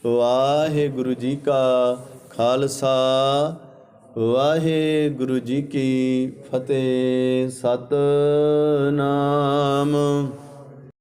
Speaker 1: ਵਾਹਿਗੁਰੂ ਜੀ ਕਾ ਖਾਲਸਾ, ਵਾਹਿਗੁਰੂ ਜੀ ਕੀ ਫਤਿਹ। ਸਤਨਾਮ।